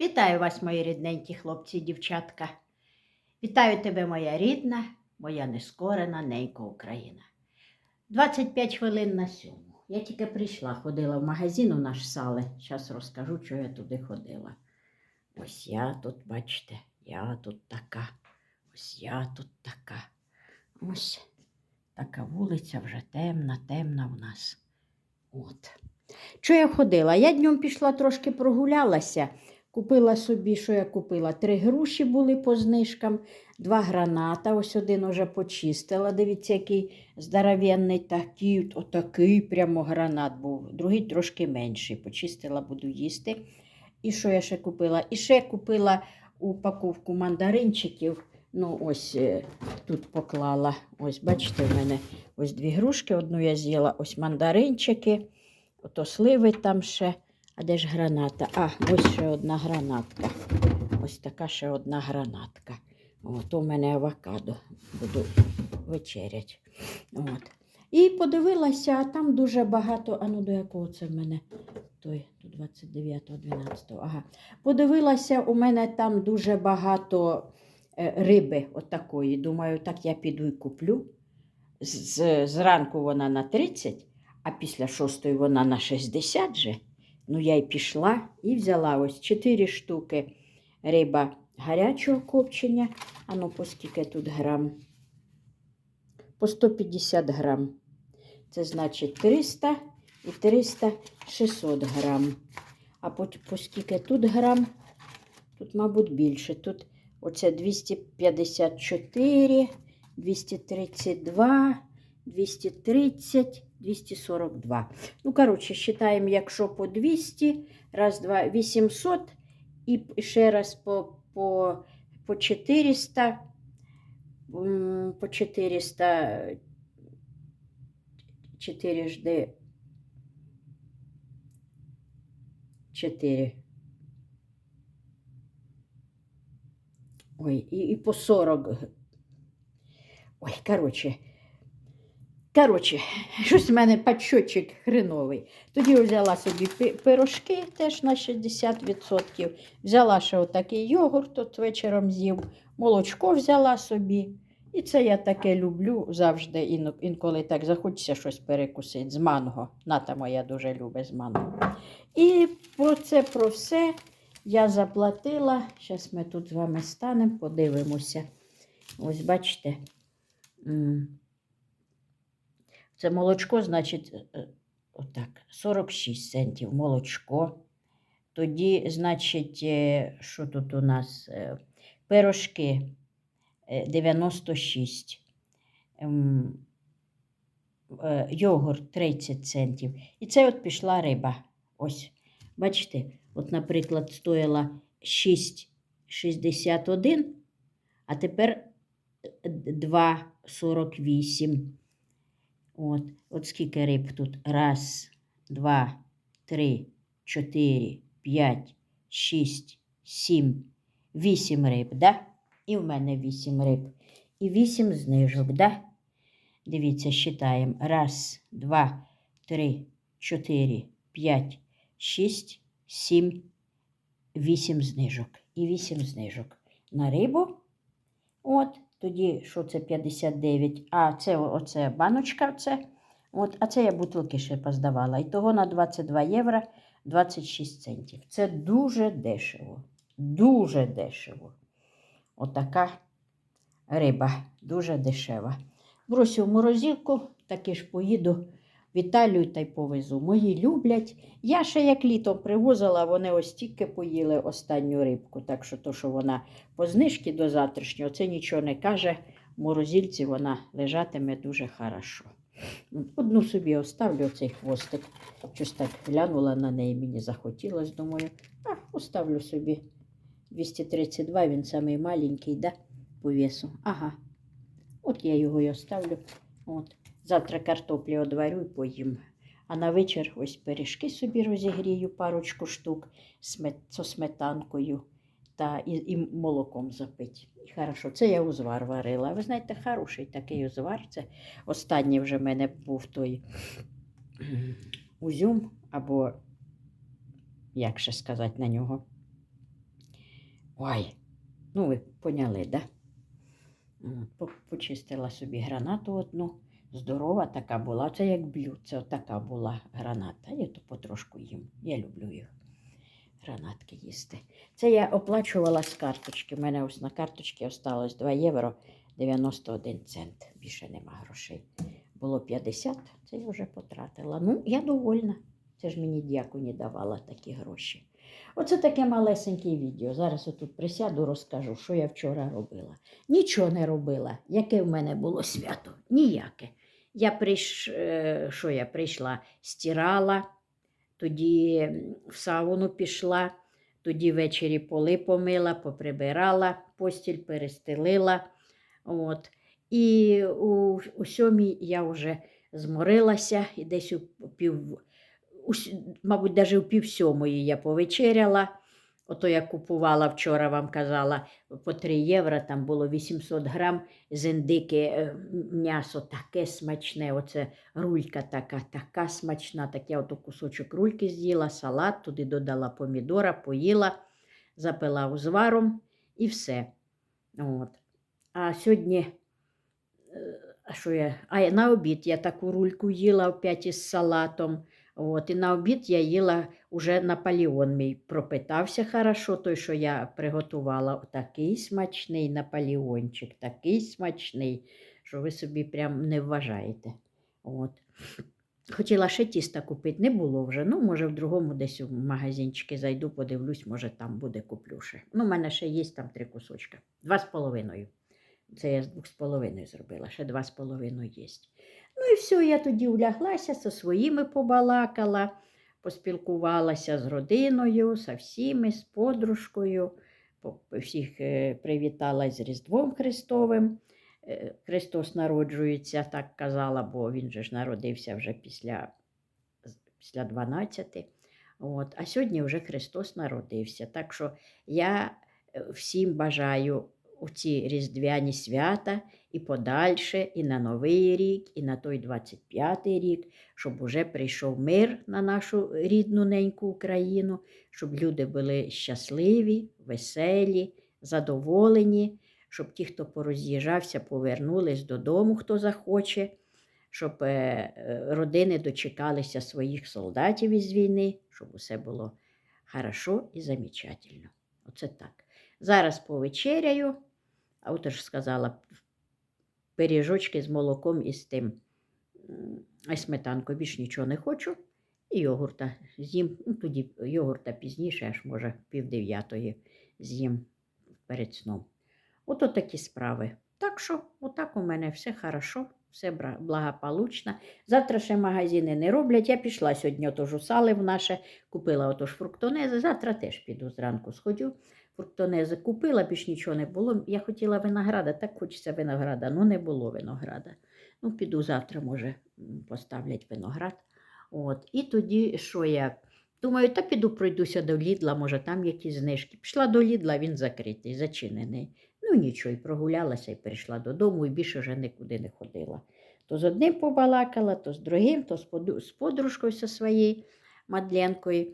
Вітаю вас, мої рідненькі хлопці і дівчатка. Вітаю тебе, моя рідна, моя нескорена ненька Україна. 25 хвилин на сьому. Я тільки прийшла, ходила в магазин у наш сале. Зараз розкажу, що я туди ходила. Ось я тут, бачите, я тут така. Ось я тут така. Ось така вулиця вже темна, темна в нас. От. Що я ходила? Я днем пішла трошки прогулялася. Купила собі, що я купила? Три груші були по знижкам, два граната. Ось один уже почистила. Дивіться, який здоровенний такий, отакий прямо гранат був. Другий трошки менший. Почистила, буду їсти. І що я ще купила? І ще купила упаковку мандаринчиків. Ну, ось е, тут поклала. Ось, бачите, в мене ось дві грушки. Одну я з'їла, ось мандаринчики. Ото сливи там ще. А де ж граната? А, ось ще одна гранатка. Ось така ще одна гранатка. От у мене авокадо. Буду вечерять. От. І подивилася, а там дуже багато. А ну до якого це в мене? Той, до 29-го, 12-го. Ага. Подивилася, у мене там дуже багато е, риби отакої. Думаю, так я піду і куплю. З- Зранку вона на 30, а після 6 вона на 60 же. Ну, я й пішла і взяла ось 4 штуки риба гарячого копчення. А ну, по скільки тут грам? По 150 грам. Це значить 300 і 300 600 грам. А по, по скільки тут грам? Тут, мабуть, більше. Тут оце 254, 232, 230, 242. Ну, коротше, считаємо, якщо по 200, раз, два, 800, і ще раз по, по, по 400, м, по 400, 4 жди, 4. Ой, і, і по 40. Ой, коротше. Коротше, щось в мене подсчетчик хреновий. Тоді взяла собі пирожки теж на 60%. Взяла ще отакий йогурт, от вечором з'їв, молочко взяла собі. І це я таке люблю завжди, інколи так захочеться щось перекусити з манго. Ната моя дуже любить з манго. І про це, про все я заплатила. Зараз ми тут з вами станемо, подивимося. Ось бачите. Це молочко, значить, е, е, отак, 46 центів молочко. Тоді, значить, е, що тут у нас? Пирожки е, 96. Ем, Йогурт 30 центів. І це от пішла риба. Ось, бачите, от, наприклад, стоїла 6,61, а тепер е, 2,48. От, от скільки риб тут? Раз, два, три, чотири, п'ять, шість, сім, вісім риб, да? І в мене вісім риб. І вісім знижок, да? Дивіться, считаємо. Раз, два, три, чотири, п'ять, шість, сім, вісім знижок. І вісім знижок на рибу. От, тоді, що це 59, а це оце баночка, це. От, а це я бутилки ще поздавала. І того на 22 євро 26 центів. Це дуже дешево. Дуже дешево. Отака риба, дуже дешева. Бросю в морозилку, таки ж поїду в Італію та й повезу. Мої люблять. Я ще як літом привозила, вони ось тільки поїли останню рибку. Так що то, що вона по знижці до завтрашнього, це нічого не каже. В морозильці вона лежатиме дуже хорошо. Одну собі оставлю цей хвостик. Щось так глянула на неї, мені захотілося. Думаю, а, оставлю собі 232, він самий маленький, да, по весу. Ага. От я його і оставлю. От. Завтра картоплі одварю і поїм. А на вечір ось пиріжки собі розігрію парочку штук зі сметанкою та і, і молоком запить. І хорошо, це я узвар варила. Ви знаєте, хороший такий узвар. Це останній вже в мене був той узюм, або як ще сказати на нього. Ой, ну ви поняли, да? Почистила собі гранату одну. Здорова така була. Це як блюдце, така була граната. Я то потрошку їм. Я люблю їх. Гранатки їсти. Це я оплачувала з карточки. У мене ось на карточці осталось 2 євро 91 цент. Більше нема грошей. Було 50, це я вже потратила. Ну, я довольна. Це ж мені дякуні давала такі гроші. Оце таке малесеньке відео. Зараз отут присяду, розкажу, що я вчора робила. Нічого не робила. Яке в мене було свято? Ніяке. Я прийш... що я прийшла, стирала, тоді в сауну пішла, тоді ввечері поли помила, поприбирала, постіль перестелила. От. І у, у сьомій я вже зморилася і десь у пів, у, мабуть, навіть у пів сьомої я повечеряла. Ото я купувала вчора, вам казала, по 3 євро, там було 800 грам з індики е, м'ясо таке смачне. Оце рулька така, така смачна. Так я ото кусочок рульки з'їла, салат, туди додала помідора, поїла, запила узваром і все. От. А сьогодні, е, а що я? А на обід я таку рульку їла опять із салатом. От, і на обід я їла уже Наполеон мій пропитався хорошо, той, що я приготувала. Такий смачний Наполеончик, такий смачний, що ви собі прям не вважаєте. От. Хотіла ще тіста купити, не було вже. Ну, може, в другому десь у магазинчики зайду, подивлюсь, може там буде куплю ще. Ну, у мене ще є там три кусочка. Два з половиною. Це я з двох з половиною зробила, ще два з половиною є. Ну і все, я тоді уляглася, зі своїми побалакала, поспілкувалася з родиною, з всіми, з подружкою, всіх е, привітала з Різдвом Христовим. Е, Христос народжується, так казала, бо він же ж народився вже після, після 12. От. А сьогодні вже Христос народився. Так що я е, всім бажаю у ці різдвяні свята і подальше, і на Новий рік, і на той 25-й рік, щоб уже прийшов мир на нашу рідну неньку Україну, щоб люди були щасливі, веселі, задоволені, щоб ті, хто пороз'їжджався, повернулись додому, хто захоче, щоб е, е, родини дочекалися своїх солдатів із війни, щоб усе було хорошо і замечательно. Оце так. Зараз повечеряю, а от ж сказала, пиріжочки з молоком і з тим й сметанкою більш нічого не хочу. І йогурта з'їм. Ну, тоді йогурта пізніше, аж може пів дев'ятої з'їм перед сном. Ото такі справи. Так що, отак у мене все хорошо, все благополучно. Завтра ще магазини не роблять. Я пішла сьогодні отож у сали в наше, купила отож фруктонези. Завтра теж піду зранку сходю. Фруктонези купила, більш нічого не було. Я хотіла винограда, так хочеться винограда, ну не було винограда. Ну, піду завтра, може, поставлять виноград. От. І тоді, що я? Думаю, та піду пройдуся до Лідла, може, там якісь знижки. Пішла до Лідла, він закритий, зачинений. Ну нічого, і прогулялася, і прийшла додому, і більше вже нікуди не ходила. То з одним побалакала, то з другим, то з, подружкою своєю Мадленкою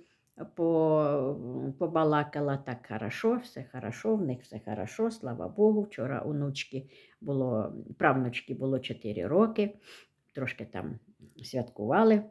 побалакала так хорошо, все хорошо, в них все хорошо, слава Богу. Вчора онучки було, правнучки було 4 роки, трошки там святкували.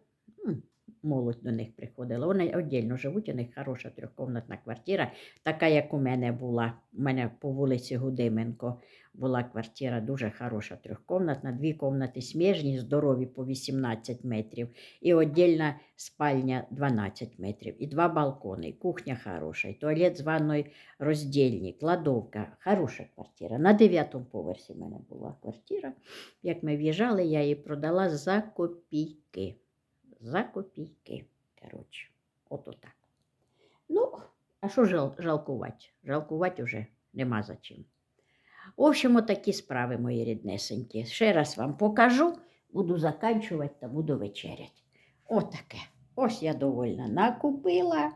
Молодь до них приходила. Вони віддільно живуть, у них хороша трьохкомнатна квартира, така, як у мене була. У мене по вулиці Гудименко була квартира дуже хороша, трьохкомнатна, дві кімнати сміжні, здорові по 18 метрів, і віддільна спальня 12 метрів, і два балкони, і кухня хороша, і туалет з ванною роздільні, кладовка. Хороша квартира. На дев'ятому поверсі в мене була квартира. Як ми в'їжджали, я її продала за копійки. За копійки. Коротше, ото так. Ну, а що жал, жалкувати? Жалкувати вже нема за чим. В общем, такі справи, мої ріднесенькі. Ще раз вам покажу, буду заканчувати та буду вечеряти. Отаке. Ось я довольна накупила.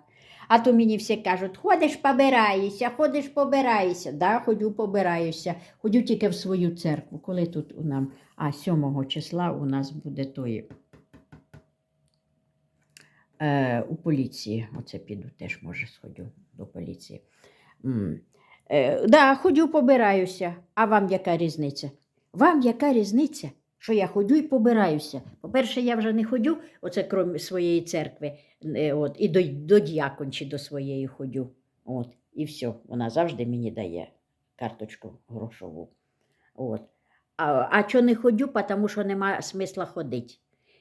А то мені всі кажуть, ходиш, побираєшся, ходиш, побираєшся. Да, ходю, побираюся. Ходю тільки в свою церкву. Коли тут у нам, а 7 числа у нас буде той е, у поліції. Оце піду теж, може, сходю до поліції. М. Е, да, ходю, побираюся. А вам яка різниця? Вам яка різниця, що я ходю і побираюся? По-перше, я вже не ходю, оце крім своєї церкви, е, от, і до, до діякончі до своєї ходю. От, і все, вона завжди мені дає карточку грошову. От. А, а чого не ходю, тому що нема смисла ходити.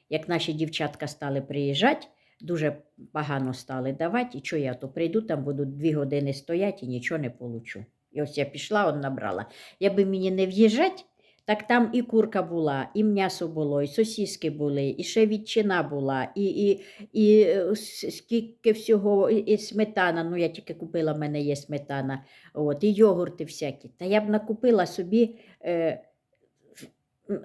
Як наші дівчатка стали приїжджати, дуже погано стали давати, і що я то прийду, там буду дві години стояти і нічого не получу. І ось я пішла, он набрала. Якби мені не в'їжджати, так там і курка була, і м'ясо було, і сосіски були, і ще ветчина була, і, і, і е, скільки всього, і, і сметана. Ну, я тільки купила, в мене є сметана, от, і йогурти всякі. Та я б накупила собі е,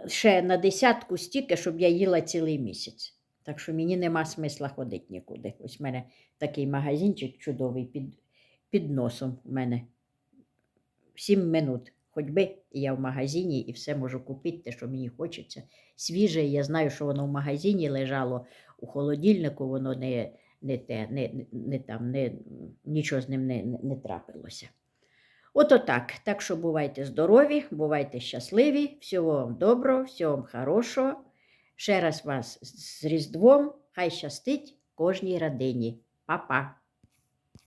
ще на десятку стільки, щоб я їла цілий місяць. Так що мені нема смисла ходити нікуди. Ось в мене такий магазинчик чудовий під, під носом у мене. Сім минут ходьби, і я в магазині і все можу купити, те, що мені хочеться. Свіже, я знаю, що воно в магазині лежало у холодильнику, воно не, не, те, не, не, там, не, нічого з ним не, не, не трапилося. Ото так. Так що бувайте здорові, бувайте щасливі, всього вам доброго, всього вам хорошого. Ще раз вас з Різдвом, хай щастить кожній родині. Па-па!